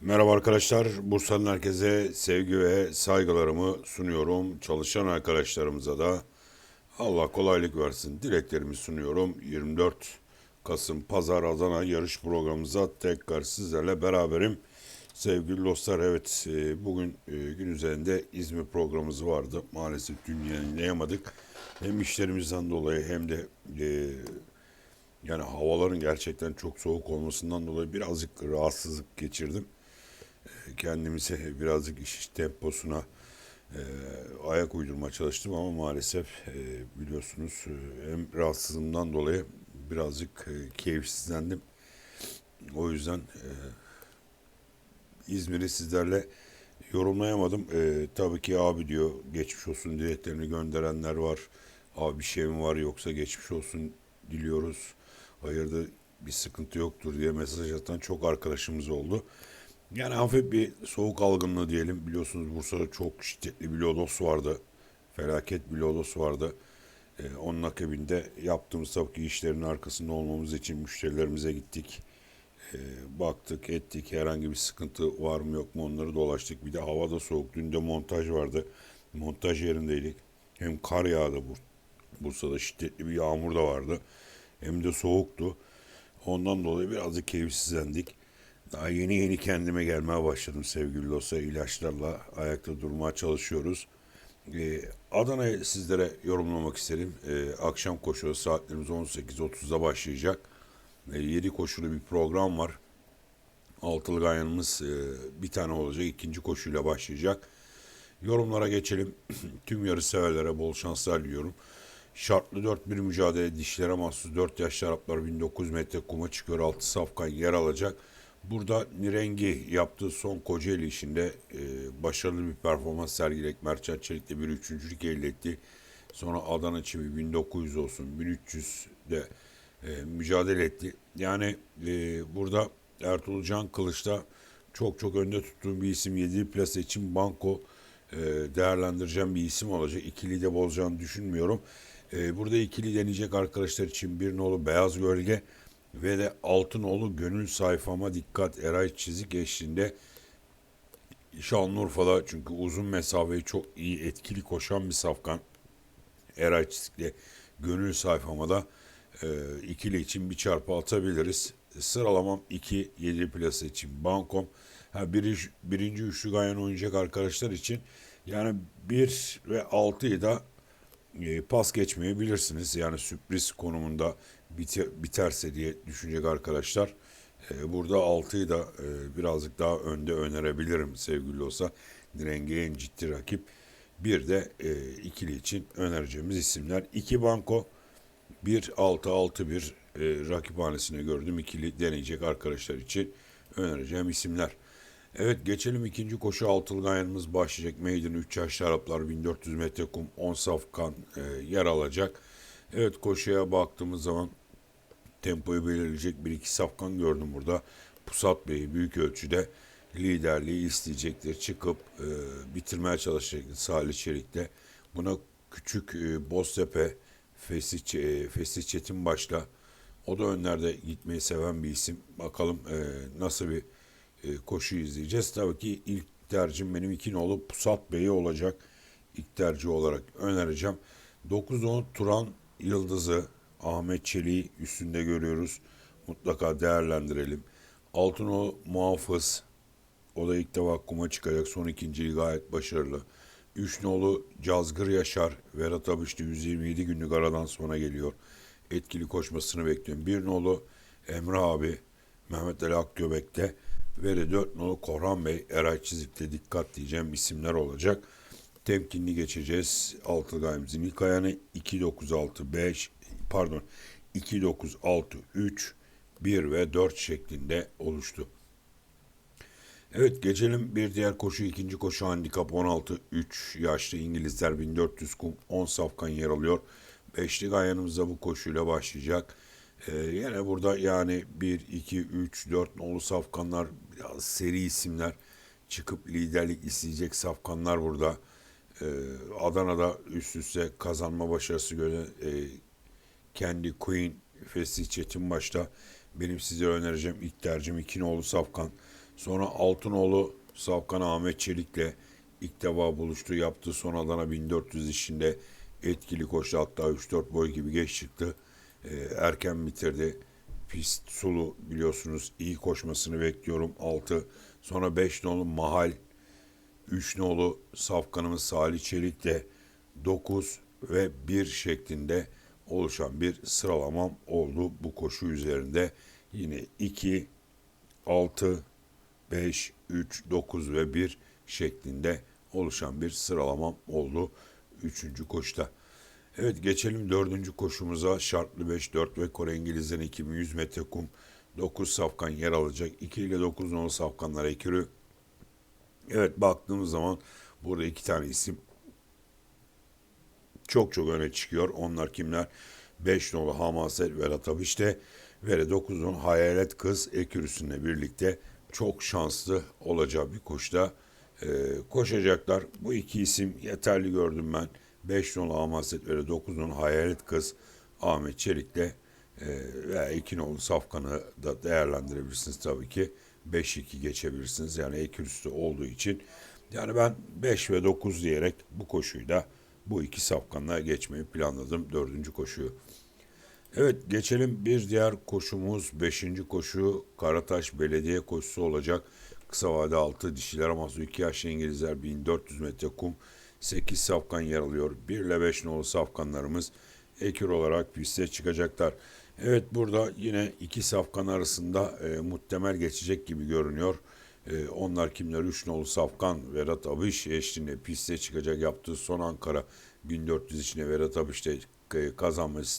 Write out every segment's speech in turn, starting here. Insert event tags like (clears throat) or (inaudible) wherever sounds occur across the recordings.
Merhaba arkadaşlar. Bursa'nın herkese sevgi ve saygılarımı sunuyorum. Çalışan arkadaşlarımıza da Allah kolaylık versin. Dileklerimi sunuyorum. 24 Kasım Pazar Adana yarış programımıza tekrar sizlerle beraberim. Sevgili dostlar evet e, bugün e, gün üzerinde İzmir programımız vardı. Maalesef dün yayınlayamadık. Hem işlerimizden dolayı hem de e, yani havaların gerçekten çok soğuk olmasından dolayı birazcık rahatsızlık geçirdim kendimize birazcık iş temposuna e, ayak uydurma çalıştım ama maalesef e, biliyorsunuz e, hem rahatsızlığımdan dolayı birazcık e, keyifsizlendim. O yüzden e, İzmir'i sizlerle yorumlayamadım. E, tabii ki abi diyor geçmiş olsun dileklerini gönderenler var. Abi bir şey mi var yoksa geçmiş olsun diliyoruz. Hayırdır bir sıkıntı yoktur diye mesaj atan çok arkadaşımız oldu. Yani hafif bir soğuk algınlığı diyelim. Biliyorsunuz Bursa'da çok şiddetli bir lodos vardı. Felaket bir lodos vardı. Ee, onun akabinde yaptığımız tabii ki işlerin arkasında olmamız için müşterilerimize gittik. Ee, baktık ettik herhangi bir sıkıntı var mı yok mu onları dolaştık. Bir de hava da soğuk. Dün de montaj vardı. Montaj yerindeydik. Hem kar yağdı Bur Bursa'da şiddetli bir yağmur da vardı. Hem de soğuktu. Ondan dolayı birazcık keyifsizlendik. Daha yeni yeni kendime gelmeye başladım sevgili dostlar. İlaçlarla ayakta durmaya çalışıyoruz. Ee, Adana'yı sizlere yorumlamak isterim. Ee, akşam koşuları saatlerimiz 18.30'da başlayacak. Ee, 7 koşulu bir program var. Altılı Ganyanımız e, bir tane olacak. ikinci koşuyla başlayacak. Yorumlara geçelim. (clears throat) Tüm yarış severlere bol şanslar diliyorum. Şartlı 4-1 mücadele dişlere mahsus 4 yaş Araplar 1900 metre kuma çıkıyor. 6 safkan yer alacak. Burada Nirengi yaptığı son Kocaeli işinde e, başarılı bir performans sergileyerek Mertcan Çelik'le bir üçüncülük elde etti. Sonra Adana Çivi 1900 olsun 1300'de e, mücadele etti. Yani e, burada Ertuğrul Can Kılıç'ta çok çok önde tuttuğum bir isim 7 plase için banko e, değerlendireceğim bir isim olacak. İkili de bozacağını düşünmüyorum. E, burada ikili deneyecek arkadaşlar için bir nolu Beyaz Gölge ve de Altınoğlu gönül sayfama dikkat Eray Çizik eşliğinde Şanlıurfa'da çünkü uzun mesafeyi çok iyi etkili koşan bir safkan Eray Çizik'le gönül sayfama da e, ikili için bir çarpı atabiliriz. Sıralamam 2 7 plase için bankom. Ha, bir, birinci üçlü gayen oynayacak arkadaşlar için yani 1 ve 6'yı da e, pas geçmeyebilirsiniz. Yani sürpriz konumunda biter, biterse diye düşünecek arkadaşlar. E, burada 6'yı da e, birazcık daha önde önerebilirim sevgili olsa. Direnge'ye en ciddi rakip. Bir de e, ikili için önereceğimiz isimler. 2 banko 1-6-6-1 e, rakiphanesine gördüm. ikili deneyecek arkadaşlar için önereceğim isimler. Evet geçelim ikinci koşu altılı gayanımız başlayacak. Maiden 3 yaşlı Araplar 1400 metre kum 10 safkan e, yer alacak. Evet koşuya baktığımız zaman tempoyu belirleyecek bir iki safkan gördüm burada. Pusat Bey büyük ölçüde liderliği isteyecektir. Çıkıp e, bitirmeye çalışacaktır Salih Çelik'te. Buna küçük e, Boztepe Fesih, e, Çetin başla. O da önlerde gitmeyi seven bir isim. Bakalım e, nasıl bir e, koşu izleyeceğiz. Tabii ki ilk tercihim benim iki nolu Pusat Bey'i olacak. İlk tercih olarak önereceğim. 9 10 Turan Yıldız'ı Ahmet Çelik'i üstünde görüyoruz. Mutlaka değerlendirelim. Altınoğlu muhafız. O da ilk defa kuma çıkacak. Son ikinciyi gayet başarılı. Üç nolu Cazgır Yaşar. Berat Abişli 127 günlük aradan sonra geliyor. Etkili koşmasını bekliyorum. Bir nolu Emre abi. Mehmet Ali Akgöbek'te. Ve dört nolu Korhan Bey. Eray Çizik'te dikkat diyeceğim isimler olacak temkinli geçeceğiz. Altılgay Zimilkayan'ı 2-9-6-5 pardon 2, 9, 6, 3, 1 ve 4 şeklinde oluştu. Evet geçelim bir diğer koşu ikinci koşu handikap 16 3 yaşlı İngilizler 1400 kum 10 safkan yer alıyor. Beşli gayanımıza bu koşuyla başlayacak. Ee, yine burada yani 1, 2, 3, 4 nolu safkanlar biraz seri isimler çıkıp liderlik isteyecek safkanlar burada. Ee, Adana'da üst üste kazanma başarısı gören e, kendi Queen Fesih Çetin başta benim size önereceğim ilk tercihim iki nolu Safkan. Sonra Altınoğlu Safkan Ahmet Çelik'le ilk defa buluştu. Yaptığı son Adana 1400 işinde etkili koştu. Hatta 3-4 boy gibi geç çıktı. Ee, erken bitirdi. Pist sulu biliyorsunuz iyi koşmasını bekliyorum. 6 sonra 5 nolu Mahal 3 nolu Safkanımız Salih Çelik de 9 ve 1 şeklinde oluşan bir sıralamam oldu bu koşu üzerinde. Yine 2, 6, 5, 3, 9 ve 1 şeklinde oluşan bir sıralamam oldu 3. koşuda. Evet geçelim 4. koşumuza. Şartlı 5, 4 ve Kore İngiliz'den 2100 metre kum 9 safkan yer alacak. 2 ile 9 nolu safkanlar ekürü. Evet baktığımız zaman burada iki tane isim çok çok öne çıkıyor. Onlar kimler? 5 nolu Hamaset Vedat Abiş'te ve 9 nolu Hayalet Kız Ekürüsü'nle birlikte çok şanslı olacağı bir koşuda e, koşacaklar. Bu iki isim yeterli gördüm ben. 5 nolu Hamaset ve 9 nolu Hayalet Kız Ahmet Çelik'le e, veya 2 nolu Safkan'ı da değerlendirebilirsiniz tabii ki. 5-2 geçebilirsiniz. Yani ekürüsü olduğu için. Yani ben 5 ve 9 diyerek bu koşuyu da bu iki safkanla geçmeyi planladım dördüncü koşuyu. Evet geçelim bir diğer koşumuz beşinci koşu Karataş Belediye koşusu olacak. Kısa vade altı dişiler Amazu 2 yaşlı İngilizler 1400 metre kum 8 safkan yer alıyor. 1 ile 5 nolu safkanlarımız ekür olarak piste çıkacaklar. Evet burada yine iki safkan arasında e, muhtemel geçecek gibi görünüyor. E, onlar kimler? Üç nolu Safkan, Vedat Abış eşliğinde piste çıkacak yaptığı son Ankara 1400 içine Vedat Abış'ta e, kazanmış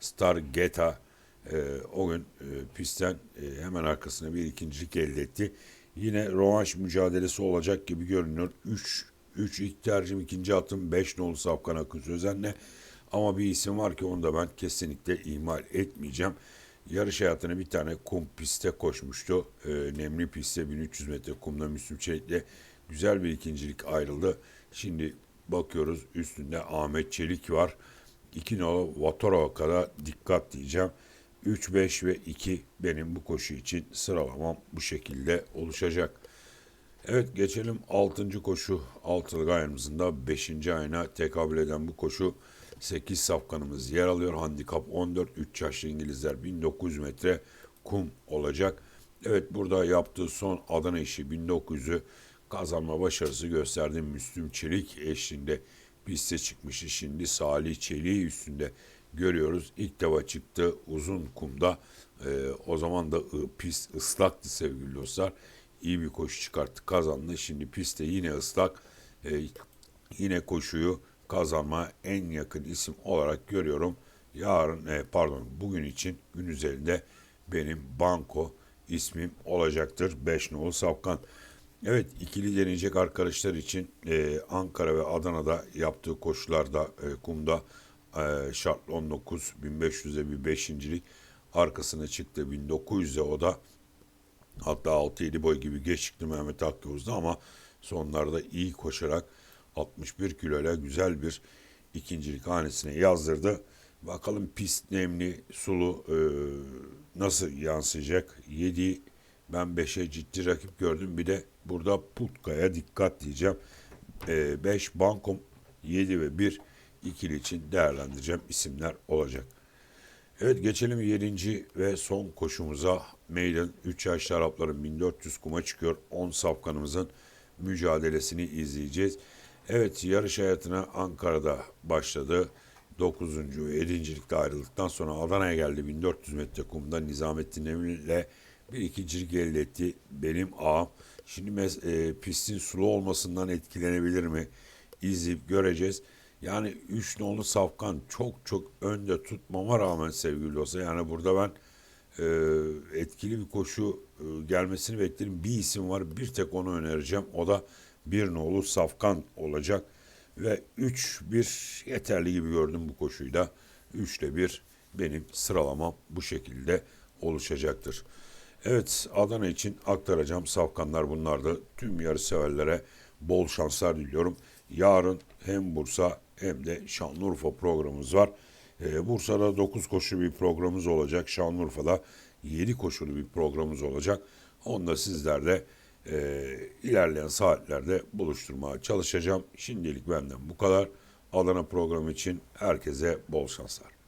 Star Geta e, o gün e, pistten e, hemen arkasına bir ikincilik elde etti. Yine rövanş mücadelesi olacak gibi görünüyor. 3 3 ilk tercihim ikinci atım 5 nolu Safkan Akın Sözen'le ama bir isim var ki onu da ben kesinlikle ihmal etmeyeceğim. Yarış hayatını bir tane kum pistte koşmuştu. E, nemli pistte 1300 metre kumda Müslüm Çelik'le güzel bir ikincilik ayrıldı. Şimdi bakıyoruz üstünde Ahmet Çelik var. 2 nolu Vatorov'a kadar dikkat diyeceğim. 3, 5 ve 2 benim bu koşu için sıralamam bu şekilde oluşacak. Evet geçelim 6. koşu. Altılı ayımızın da 5. ayına tekabül eden bu koşu 8 safkanımız yer alıyor. Handikap 14. 3 yaşlı İngilizler 1900 metre kum olacak. Evet burada yaptığı son Adana işi 1900'ü kazanma başarısı gösterdi. Müslüm Çelik eşliğinde piste çıkmıştı. Şimdi Salih Çelik'i üstünde görüyoruz. İlk defa çıktı uzun kumda. Ee, o zaman da ı, pist ıslaktı sevgili dostlar. İyi bir koşu çıkarttı kazandı. Şimdi pistte yine ıslak. Ee, yine koşuyu kazanma en yakın isim olarak görüyorum. Yarın e, pardon bugün için gün üzerinde benim banko ismim olacaktır. 5 nolu Safkan. Evet ikili deneyecek arkadaşlar için e, Ankara ve Adana'da yaptığı koşularda e, kumda e, şartlı 19 1500'e bir beşincilik arkasına çıktı 1900'e o da hatta 6-7 boy gibi geç çıktı Mehmet Akyavuz'da ama sonlarda iyi koşarak 61 kiloyla güzel bir ikincilik hanesine yazdırdı. Bakalım pist nemli sulu e, nasıl yansıyacak? 7 ben 5'e ciddi rakip gördüm. Bir de burada Putka'ya dikkat diyeceğim. 5 e, Bankom 7 ve 1 ikili için değerlendireceğim isimler olacak. Evet geçelim 7. ve son koşumuza. Maiden 3 yaşlı Arapların 1400 kuma çıkıyor. 10 safkanımızın mücadelesini izleyeceğiz. Evet yarış hayatına Ankara'da başladı. 9. ve 7. ligde ayrıldıktan sonra Adana'ya geldi. 1400 metre kumda Nizamettin Emin'le bir ikincilik elde etti. Benim ağam. Şimdi e, pistin sulu olmasından etkilenebilir mi? İzleyip göreceğiz. Yani 3 nolu Safkan çok çok önde tutmama rağmen sevgili olsa yani burada ben e, etkili bir koşu e, gelmesini beklerim. Bir isim var bir tek onu önereceğim. O da bir nolu Safkan olacak. Ve 3-1 yeterli gibi gördüm bu koşuyu da. 3 ile 1 benim sıralamam bu şekilde oluşacaktır. Evet Adana için aktaracağım safkanlar bunlardı. Tüm yarış severlere bol şanslar diliyorum. Yarın hem Bursa hem de Şanlıurfa programımız var. Ee, Bursa'da 9 koşu bir programımız olacak. Şanlıurfa'da 7 koşulu bir programımız olacak. Onu da sizlerle e, ilerleyen saatlerde buluşturmaya çalışacağım. Şimdilik benden bu kadar. Adana programı için herkese bol şanslar.